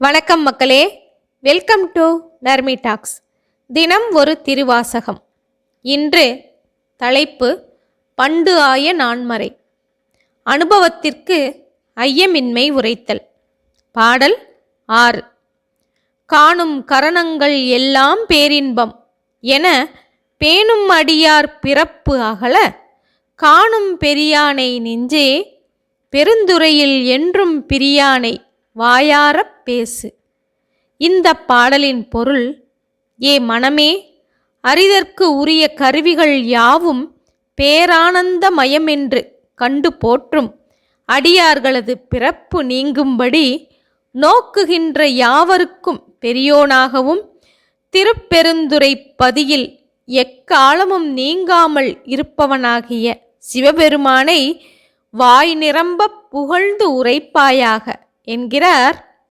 வணக்கம் மக்களே. Welcome to Narmi tax தினம் ஒரு திருவாசகம். இன்று தலைப்பு பண்டு ஆய நான்மறை. அனுபவத்திற்கு ஐயமின்மை உரைத்தல். பாடல் ஆறு. காணும் கரணங்கள் எல்லாம் பேரின்பம் என பேணும் அடியார் பிறப்பு அகல காணும் பெரியானை நெஞ்சே பெருந்துறையில் என்றும் பிரியானை வாயாரப் பேசு. இந்த பாடலின் பொருள் ஏ மனமே அறிதற்கு உரிய கருவிகள் யாவும் பேரானந்த மயமென்று கண்டு போற்றும். அடியார்களது பிறப்பு நீங்கும்படி நோக்குகின்ற யாவருக்கும் பெரியோனாகவும் திருப்பெருந்துறை பதியில் எக்காலமும் நீங்காமல் இருப்பவனாகிய சிவபெருமானை வாய் நிரம்ப புகழ்ந்து உரைப்பாயாக. என்கிறார்